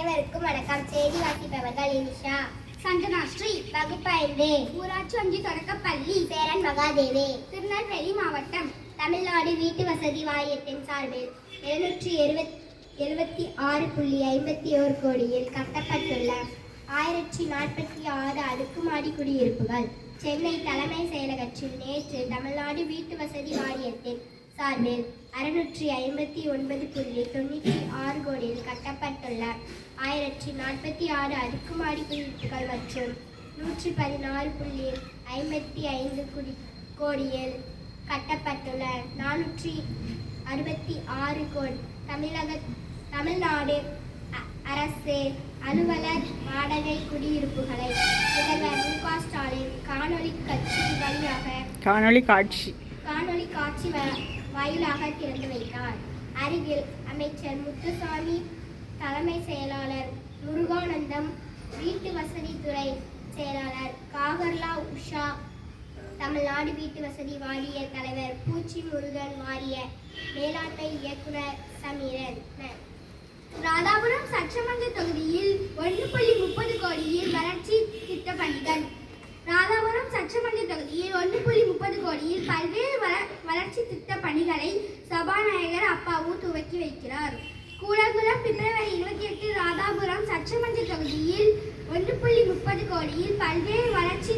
அனைவருக்கும் வணக்கம். செய்தி வாசிப்பவர்கள் இனிஷா. சந்தனா ஸ்ரீ வகுப்பைந்து. ஊராட்சி ஒன்று தொடக்கப்பள்ளி பேரன் மகாதேவி. திருநெல்வேலி மாவட்டம் தமிழ்நாடு வீட்டு வசதி வாரியத்தின் சார்பில் எழுநூற்றி எழுபத் எழுபத்தி ஆறு புள்ளி ஐம்பத்தி ஓரு கோடியில் கட்டப்பட்டுள்ள ஆயிரத்தி நாற்பத்தி ஆறு அடுக்குமாடி குடியிருப்புகள் சென்னை தலைமை செயலகத்தில் நேற்று தமிழ்நாடு வீட்டு வசதி வாரியத்தின் சார்பில் அறுநூற்றி ஐம்பத்தி ஒன்பது புள்ளி தொண்ணூற்றி ஆறு கோடியில் கட்டப்பட்டுள்ள ஆயிரத்தி நாற்பத்தி ஆறு அடுக்குமாடி குடியிருப்புகள் மற்றும் நூற்றி பதினாறு புள்ளி ஐம்பத்தி ஐந்து குடி கோடியில் கட்டப்பட்டுள்ள நானூற்றி அறுபத்தி ஆறு கோடி தமிழக தமிழ்நாடு அரசு அலுவலர் வாடகை குடியிருப்புகளை முதல்வர் மு. க. ஸ்டாலின் காணொலி காட்சி வழியாக காணொளி காட்சி. காணொளி காட்சி வாயிலாக திறந்து வைத்தார். அருகில் அமைச்சர் முத்துசாமி தலைமை செயலாளர் முருகானந்தம் வீட்டு வசதித்துறை செயலாளர் காகர்லா உஷா தமிழ்நாடு வீட்டு வசதி வாரிய தலைவர் பூச்சி முருகன் வாரிய மேலாண்மை இயக்குனர் சமீரன். ராதாபுரம் சட்டமன்ற தொகுதியில் ஒன்று புள்ளி முப்பது கோடியில் வளர்ச்சி திட்ட பணிகள். ராதாபுரம் சட்டமன்ற தொகுதியில் ஒன்று புள்ளி முப்பது கோடியில் பல்வேறு வள வளர்ச்சி திட்ட பணிகளை சபாநாயகர் தொடக்கி வைக்கிறார். கூடகுளம் பிப்ரவரி இருபத்தி எட்டு ராதாபுரம் சட்டமன்ற தொகுதியில் ஒன்று புள்ளி முப்பது கோடியில் பல்வேறு வளர்ச்சி